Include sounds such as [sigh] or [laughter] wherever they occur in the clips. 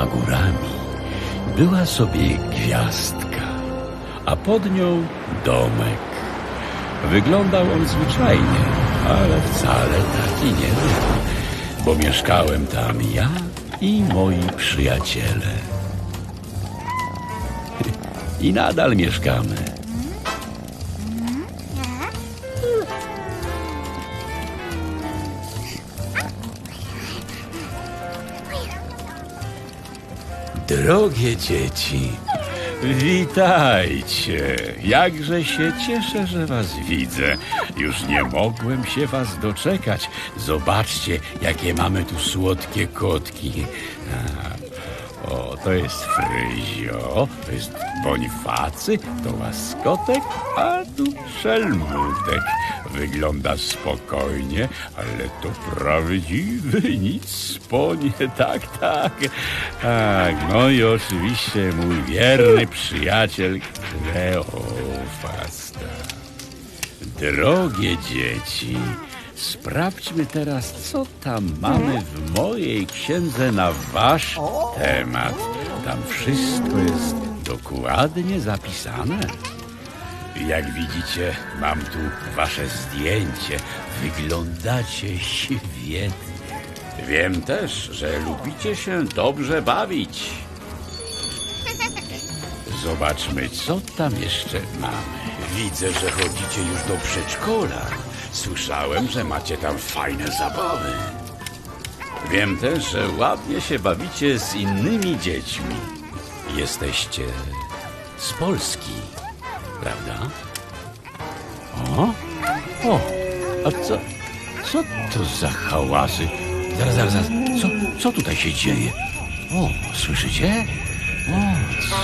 siedmioma górami była sobie gwiazdka, a pod nią domek. Wyglądał on zwyczajnie, ale wcale taki nie był, bo mieszkałem tam ja i moi przyjaciele. [laughs] I nadal mieszkamy. Drogie dzieci, witajcie. Jakże się cieszę, że was widzę. Już nie mogłem się was doczekać. Zobaczcie, jakie mamy tu słodkie kotki. O, to jest Fryzio, to jest Bonifacy, to Łaskotek, a tu Szelmutek. Wygląda spokojnie, ale to prawdziwy nic po nie, [laughs] tak, tak. Tak, no i oczywiście mój wierny przyjaciel Kleofasta. Drogie dzieci, sprawdźmy teraz, co tam mamy w mojej księdze na wasz temat. Tam wszystko jest dokładnie zapisane. Jak widzicie, mam tu wasze zdjęcie. Wyglądacie świetnie. Wiem też, że lubicie się dobrze bawić. Zobaczmy, co tam jeszcze mamy. Widzę, że chodzicie już do przedszkola. Słyszałem, że macie tam fajne zabawy. Wiem też, że ładnie się bawicie z innymi dziećmi. Jesteście z Polski, prawda? O, o, a co, co to za hałasy? Zaraz, zaraz, zaraz, co, co tutaj się dzieje? O, słyszycie? O,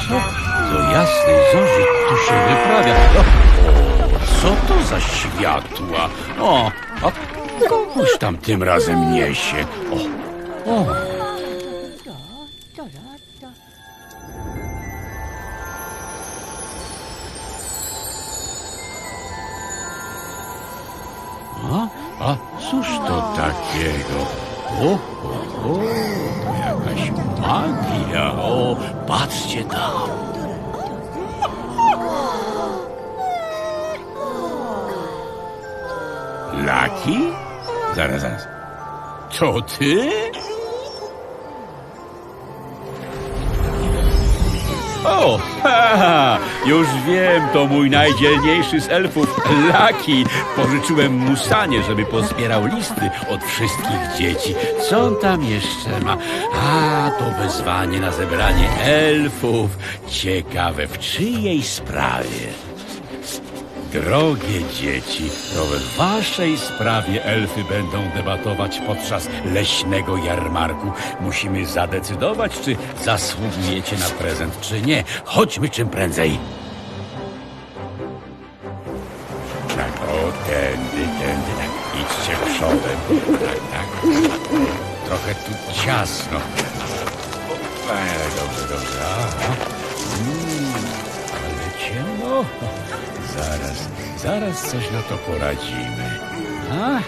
co do jasnej zorzy tu się wyprawia? O, o, co to za światła? O, a kogoś tam tym razem niesie. O, o. ty? O, ha, już wiem, to mój najdzielniejszy z elfów, Laki. Pożyczyłem mu sanie, żeby pozbierał listy od wszystkich dzieci. Co on tam jeszcze ma? A, to wezwanie na zebranie elfów. Ciekawe, w czyjej sprawie? Drogie dzieci, to w waszej sprawie elfy będą debatować podczas leśnego jarmarku. Musimy zadecydować, czy zasługujecie na prezent, czy nie. Chodźmy czym prędzej. Tak, o, tędy, tędy, tak, idźcie przodem. Tak, tak. Trochę tu ciasno. E, dobrze, dobrze. Mm, ale ciemno. Zaraz, zaraz coś na to poradzimy. A,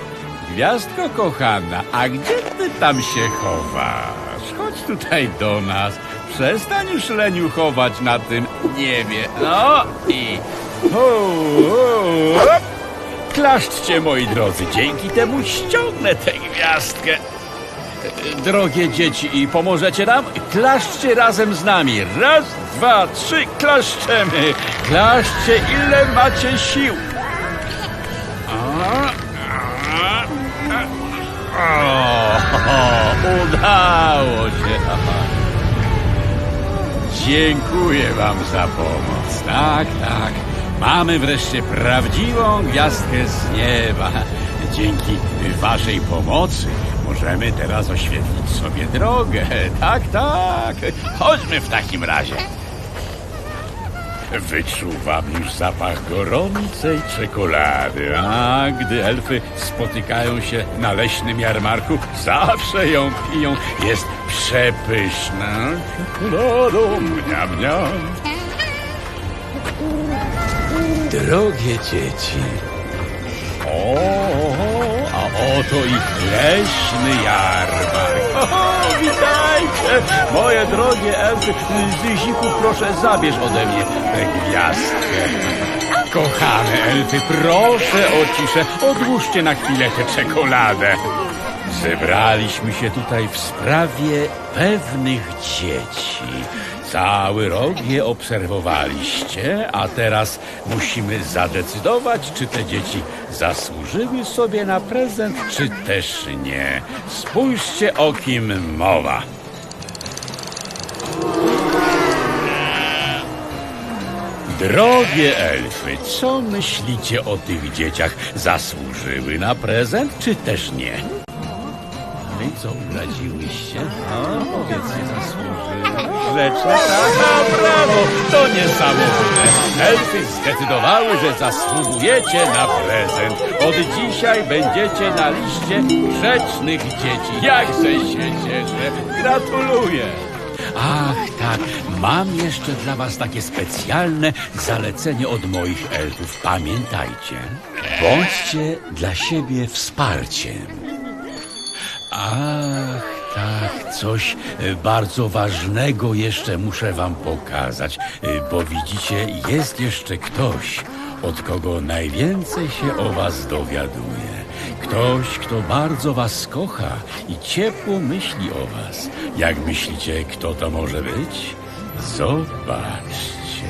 gwiazdko kochana, a gdzie ty tam się chowasz? Chodź tutaj do nas. Przestań już leniuchować na tym niebie. No i... Ho, hop. Klaszczcie, moi drodzy, dzięki temu ściągnę tę gwiazdkę. Drogie dzieci, pomożecie nam? Klaszczcie razem z nami. Raz, dwa, trzy, klaszczemy. Klaszczcie, ile macie sił. A, a, O, udało się. Dziękuję wam za pomoc. Tak, tak. Mamy wreszcie prawdziwą gwiazdkę z nieba. Dzięki waszej pomocy możemy teraz oświetlić sobie drogę. [laughs] Tak, tak. Chodźmy w takim razie. Wyczuwam już zapach gorącej czekolady, a gdy elfy spotykają się na leśnym jarmarku, zawsze ją piją. Jest przepyszna czekoladą, mniam, mniam. Drogie dzieci, o, oto ich leśny jarmark. O, witajcie, moje drogie elfy. Zyziku, proszę, zabierz ode mnie tę gwiazdkę. Kochane elfy, proszę o ciszę, odłóżcie na chwilę tę czekoladę. Zebraliśmy się tutaj w sprawie pewnych dzieci. Cały rok je obserwowaliście, a teraz musimy zadecydować, czy te dzieci zasłużyły sobie na prezent, czy też nie. Spójrzcie, o kim mowa. Drogie elfy, co myślicie o tych dzieciach? Zasłużyły na prezent, czy też nie? No i co, uradziłyście? No, powiedzcie, zasłużyły. Grzeczne, brawo, to niesamowite. Elfy zdecydowały, że zasługujecie na prezent. Od dzisiaj będziecie na liście grzecznych dzieci. Jakże się cieszę. Gratuluję. Ach, tak, mam jeszcze dla was takie specjalne zalecenie od moich elfów. Pamiętajcie, bądźcie dla siebie wsparciem. Ach, tak, coś e, bardzo ważnego jeszcze muszę wam pokazać, e, bo widzicie, jest jeszcze ktoś, od kogo najwięcej się o was dowiaduje. Ktoś, kto bardzo was kocha i ciepło myśli o was. Jak myślicie, kto to może być? Zobaczcie.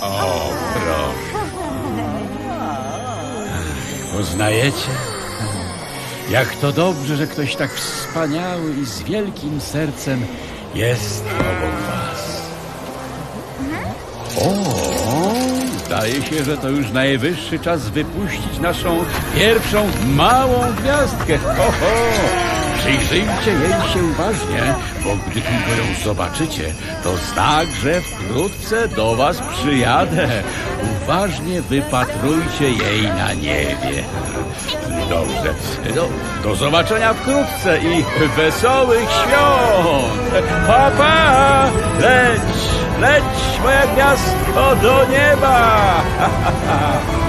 O, proszę. Poznajecie? Jak to dobrze, że ktoś tak wspaniały i z wielkim sercem jest obok was. O, zdaje się, że to już najwyższy czas wypuścić naszą pierwszą małą gwiazdkę. Ho, ho. Przyjrzyjcie jej się uważnie, bo gdy tylko ją zobaczycie, to znak, że wkrótce do was przyjadę. Uważnie wypatrujcie jej na niebie. Dobrze. Do, do zobaczenia wkrótce i wesołych świąt. Pa, pa! Leć, leć, moja gwiazdko, do nieba! [laughs]